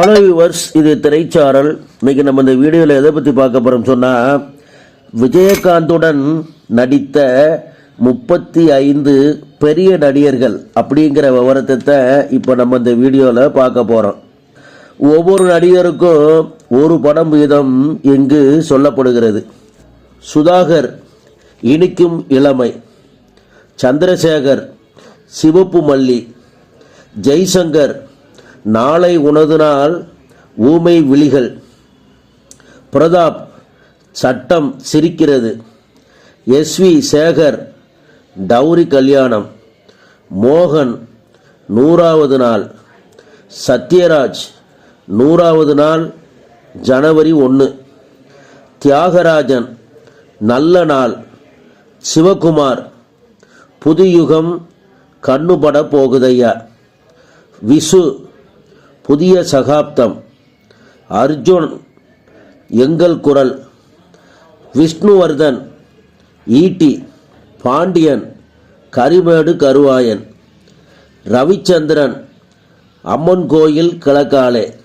Hello viewers இது திரைச்சாரல். இன்றைக்கி நம்ம இந்த வீடியோவில் எதை பற்றி பார்க்க போகிறோம் சொன்னால் விஜயகாந்துடன் நடித்த முப்பத்தி ஐந்து பெரிய நடிகர்கள் அப்படிங்கிற விவரத்தை இப்போ நம்ம இந்த வீடியோவில் பார்க்க போகிறோம் ஒவ்வொரு நடிகருக்கும் ஒரு படம் வீதம் இங்கு சொல்லப்படுகிறது. சுதாகர் இனிக்கும் இளமை. சந்திரசேகர் சிவப்பு மல்லி. ஜெய்சங்கர் நாளை உனது நாள் ஊமை விழிகள். பிரதாப் சட்டம் சிரிக்கிறது. எஸ்வி சேகர் டௌரி கல்யாணம். மோகன் நூறாவது நாள். சத்யராஜ் நூறாவது நாள் ஜனவரி ஒன்று தியாகராஜன் நல்ல நாள். சிவகுமார் புதுயுகம் கண்ணுபட போகுதையா. விசு புதிய சகாப்தம். அர்ஜுன் எங்கள் குரல். விஷ்ணுவர்தன் ஈட்டி பாண்டியன் கரிமேடு கருவாயன். ரவிச்சந்திரன் அம்மன் கோயில் கிழக்காலே.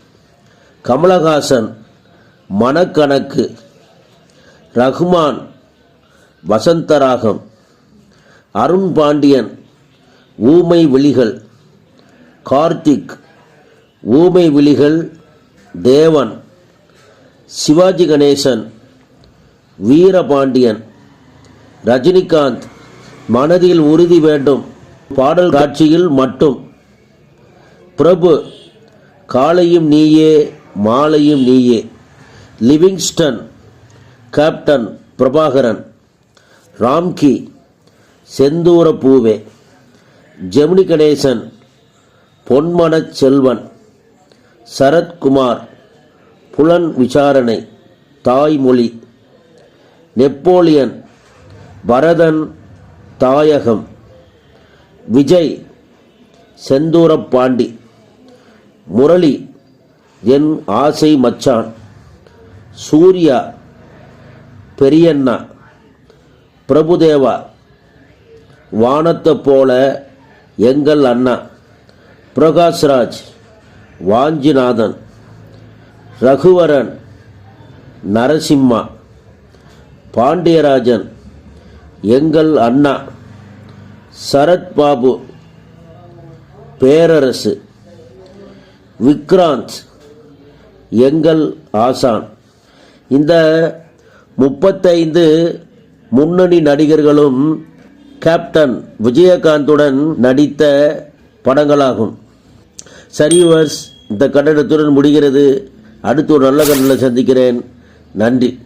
கமலஹாசன் மனக்கணக்கு ரஹ்மான் வசந்தராகம். அருண் பாண்டியன் ஊமை விழிகள். கார்த்திக் ஊமை விழிகள் தேவன் சிவாஜி கணேசன் வீரபாண்டியன் ரஜினிகாந்த் மனதில் உறுதி வேண்டும் பாடல் காட்சியில் மட்டும் பிரபு காலையும் நீயே மாலையும் நீயே லிவிங்ஸ்டன் கேப்டன் பிரபாகரன் ராம்கி செந்தூர பூவே ஜெமினி கணேசன் பொன்மனச் செல்வன். சரத்குமார் புலன் விசாரணை தாய்மொழி நெப்போலியன் பரதன் தாயகம் விஜய் செந்தூரப்பாண்டி முரளி என் ஆசை மச்சான் சூர்யா பெரியண்ணா பிரபுதேவா வானத்தை போல எங்கள் அண்ணா பிரகாஷ்ராஜ். வாஞ்சிநாதன் ரகுவரன் நரசிம்மா பாண்டியராஜன் எங்கள் அண்ணா சரத்பாபு பேரரசு விக்ராந்த் எங்கள் ஆசான். இந்த முப்பத்தைந்து முன்னணி நடிகர்களும் கேப்டன் விஜயகாந்துடன் நடித்த படங்களாகும். சரிவர்ஸ் இந்த கட்டடத்துடன் முடிகிறது. அடுத்து ஒரு நல்ல கட்டணத்தில் சந்திக்கிறேன். நன்றி.